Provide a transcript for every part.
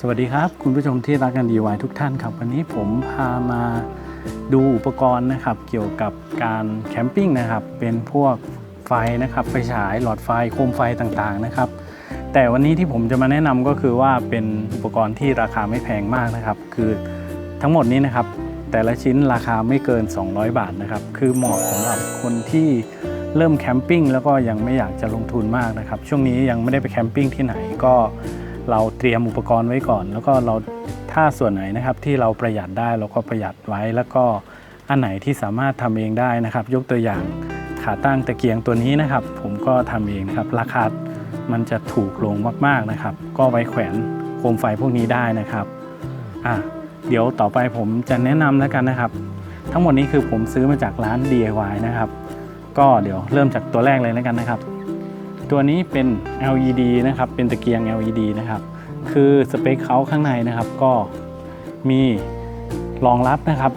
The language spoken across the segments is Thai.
สวัสดีครับคุณผู้ชมที่รักกันดีไวทุกท่านครับ วันนี้ผมพามาดูอุปกรณ์นะครับ เกี่ยวกับการแคมปิ้งนะครับ เป็นพวกไฟนะครับไฟฉายหลอดไฟโคมไฟต่างๆนะครับ แต่วันนี้ที่ผมจะมาแนะนำก็คือว่าเป็นอุปกรณ์ที่ราคาไม่แพงมากนะครับ คือทั้งหมดนี้นะครับ แต่ละชิ้นราคาไม่เกิน 200 บาทนะครับ คือเหมาะสำหรับคนที่เริ่มแคมปิ้งแล้วก็ยังไม่อยากจะลงทุนมากนะครับ ช่วงนี้ยังไม่ได้ไปแคมปิ้งที่ไหนก็ เราเตรียมอุปกรณ์ไว้ก่อน แล้วก็เราถ้าส่วนไหนนะครับที่เราประหยัดได้เราก็ประหยัดไว้ แล้วก็อันไหนที่สามารถทำเองได้นะครับ ยกตัวอย่างขาตั้งตะเกียงตัวนี้นะครับ ผมก็ทำเองครับ ราคา มันจะถูกลงมากๆนะครับ ก็ไว้แขวนโคมไฟพวกนี้ได้นะครับอะเดี๋ยวต่อไปผมจะแนะนำแล้วกันนะครับ ทั้งหมดนี้คือผมซื้อมาจากร้าน DIY นะครับ ก็เดี๋ยวเริ่มจากตัวแรกเลยแล้วกันนะครับ ตัวนี้เป็น LED นะครับเป็นตะเกียง LED นะครับ คือสเปคเขาข้างในนะครับก็มีรองรับนะครับ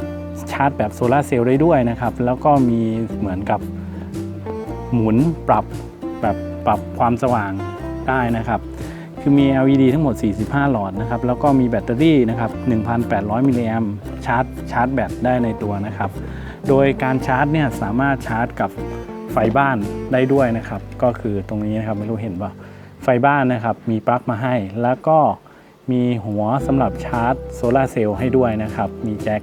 ชาร์จแบบโซลาเซลล์ได้ด้วยนะครับ แล้วก็มีเหมือนกับหมุนปรับแบบปรับความสว่างได้นะครับ คือมี LED ทั้งหมด 45 หลอดนะครับ แล้วก็มีแบตเตอรี่นะครับ 1,800 มิลลิแอมชาร์จชาร์จแบตได้ในตัวนะครับ โดยการชาร์จเนี่ยสามารถชาร์จกับ ไฟบ้านได้ด้วยนะครับ ก็คือตรงนี้นะครับไม่รู้เห็นป่ะไฟบ้านนะครับ มีปลั๊กมาให้ แล้วก็มีหัวสำหรับชาร์จโซลาเซลล์ให้ด้วยนะครับ มีแจ็ค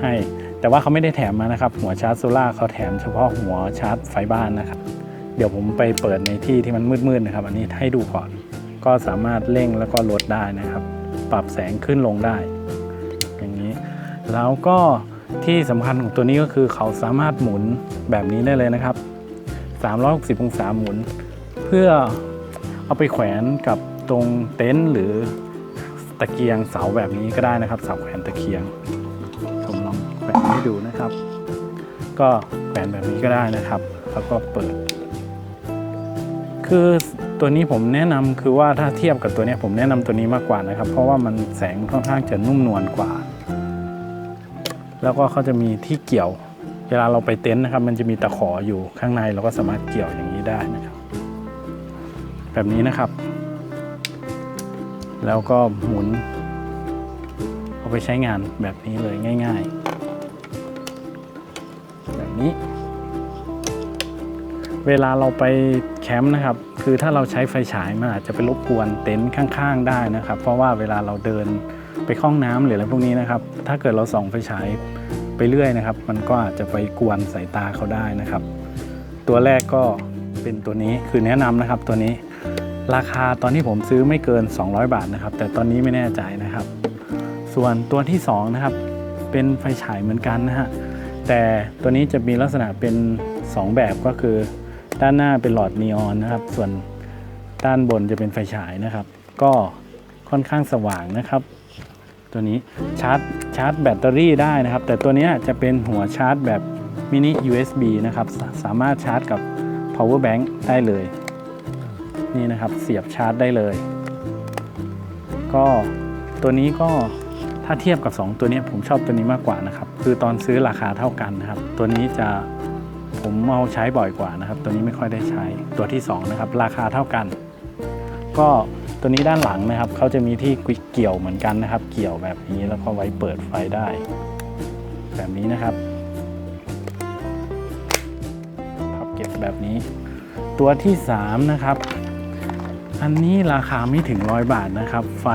ให้ แต่ว่าเขาไม่ได้แถมมานะครับ หัวชาร์จโซลาเขาแถมเฉพาะหัวชาร์จไฟบ้านนะครับ เดี๋ยวผมไปเปิดในที่ที่มันมืดๆนะครับ อันนี้ให้ดูก่อน ก็สามารถเร่งแล้วก็ลดได้นะครับ ปรับแสงขึ้นลงได้ อย่างนี้ แล้วก็ที่สำคัญของตัวนี้ก็คือเขาสามารถหมุนแบบนี้ได้เลยนะครับ 360 องศาหมุน เพื่อเอาไปแขวนกับตรงเต็นท์หรือตะเกียงเสาแบบนี้ก็ได้นะครับเสาแขวนตะเกียง ผมลองแขวนให้ดูนะครับ ก็แขวนแบบนี้ก็ได้นะครับ แล้วก็เปิด คือตัวนี้ผมแนะนำคือว่าถ้าเทียบกับตัวนี้ผมแนะนำตัวนี้มากกว่านะครับ เพราะว่ามันแสงค่อนข้างจะนุ่มนวลกว่า แล้วก็เขาจะมีที่เกี่ยว เวลาเราไปเต็นท์นะครับ มันจะมีตะขออยู่ข้างในเราก็สามารถเกี่ยวอย่างนี้ได้นะครับ แบบนี้นะครับ แล้วก็หมุนเอาไปใช้งานแบบนี้เลยง่าย ๆ แบบนี้ เวลาเราไปแคมป์นะครับ คือถ้าเราใช้ไฟฉายมันอาจจะไปรบกวนเต็นท์ข้างๆ ได้นะครับ เพราะว่าเวลาเราเดินไปคล้องน้ำหรืออะไรพวกนี้นะครับ ถ้าเกิดเราส่องไฟฉาย ไปเรื่อยนะครับ มันก็อาจจะไปกวนสายตาเขาได้นะครับ ตัวแรกก็เป็นตัวนี้คือแนะนำนะครับตัวนี้ราคาตอนที่ผมซื้อไม่เกิน 200 บาทนะครับ แต่ตอนนี้ไม่แน่ใจนะครับ ส่วนตัวที่สองนะครับเป็นไฟฉายเหมือนกันนะฮะแต่ตัวนี้จะมีลักษณะเป็น 2 แบบก็คือ ด้านหน้าเป็นหลอดนีออนนะครับ ส่วนด้านบนจะเป็นไฟฉายนะครับ ก็ค่อนข้างสว่างนะครับ ตัวนี้ชาร์จชาร์จแบตเตอรี่ได้นะครับ แต่ตัวนี้จะเป็นหัวชาร์จแบบมินิ USB นะครับสสามารถชาร์จกับ power bank ได้เลย นี่นะครับเสียบชาร์จได้เลย ก็ตัวนี้ก็ถ้าเทียบกับ 2 ตัวนี้ผมชอบตัวนี้มากกว่านะครับ คือตอนซื้อราคาเท่ากันนะครับ ตัวนี้จะผมเอาใช้บ่อยกว่านะครับ ตัวนี้ไม่ค่อยได้ใช้ตัวที่ 2 นะครับ ราคาเท่ากัน ก็ตัวนี้ด้านหลังนะครับเขาจะมีที่เกี่ยวเหมือนกันนะครับ เกี่ยวแบบนี้แล้วก็ไว้เปิดไฟได้ แบบนี้นะครับพับเก็บแบบนี้ ตัวที่ 3 นะครับ อันนี้ราคาไม่ถึงร้อยบาทนะครับ ไฟ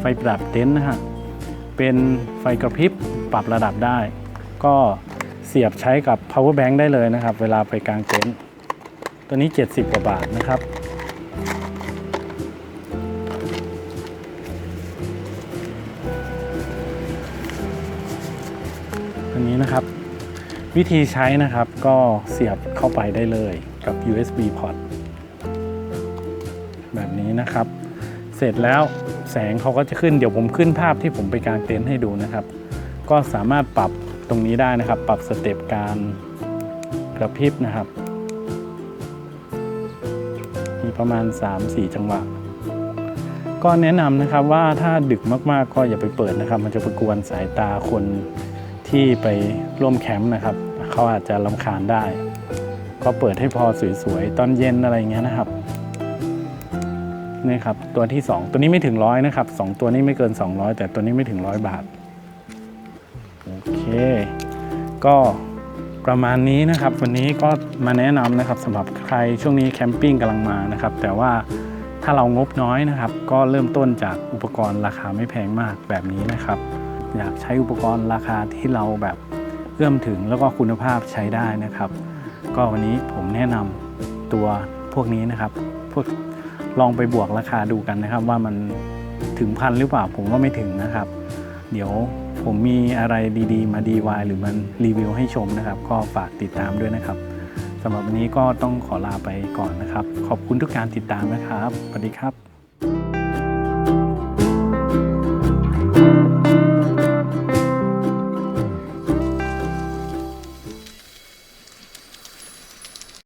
ไฟปรับเต็นท์นะฮะเป็นไฟกระพริบปรับระดับได้ ก็เสียบใช้กับ power bank ได้เลยนะครับ เวลาไปกลางเต็นท์ตัวนี้ 70 กว่าบาทนะครับ นี้นะครับ วิธีใช้นะครับก็เสียบเข้าไปได้เลยกับ USB port แบบนี้นะครับ เสร็จแล้วแสงเขาก็จะขึ้นเดี๋ยวผมขึ้นภาพที่ผมไปกางเต็นท์ให้ดูนะครับ ก็สามารถปรับตรงนี้ได้นะครับ ปรับสเต็ปการกระพริบนะครับ มีประมาณ 3-4 จังหวะ ก็แนะนำนะครับว่าถ้าดึกมากๆก็อย่าไปเปิดนะครับ มันจะไปกวนสายตาคน ที่ไปร่วมแคมป์นะครับเขาอาจจะลำคาญได้ ก็เปิดให้พอสวยๆ ตอนเย็นอะไรเงี้ยนะครับนี่ครับตัวที่ 2 ตัวนี้ไม่ถึงร้อยนะครับสองตัวนี้ไม่เกิน 200 แต่ตัวนี้ไม่ถึงร้อยบาท โอเค ก็ประมาณนี้นะครับ วันนี้ก็มาแนะนำนะครับสำหรับใครช่วงนี้แคมปิ้งกำลังมานะครับ แต่ว่าถ้าเรางบน้อยนะครับ ก็เริ่มต้นจากอุปกรณ์ราคาไม่แพงมากแบบนี้นะครับ อยากใช้อุปกรณ์ราคาที่เราแบบเอื้อมถึงแล้วก็คุณภาพใช้ได้นะครับ ก็วันนี้ผมแนะนำตัวพวกนี้นะครับ พวกลองไปบวกราคาดูกันนะครับ ว่ามันถึงพันหรือเปล่าผมว่าไม่ถึงนะครับ เดี๋ยวผมมีอะไรดีๆ มา DIY หรือมันรีวิวให้ชมนะครับ ก็ฝากติดตามด้วยนะครับสำหรับวันนี้ก็ต้องขอลาไปก่อนนะครับ ขอบคุณทุกการติดตามนะครับสวัสดีครับ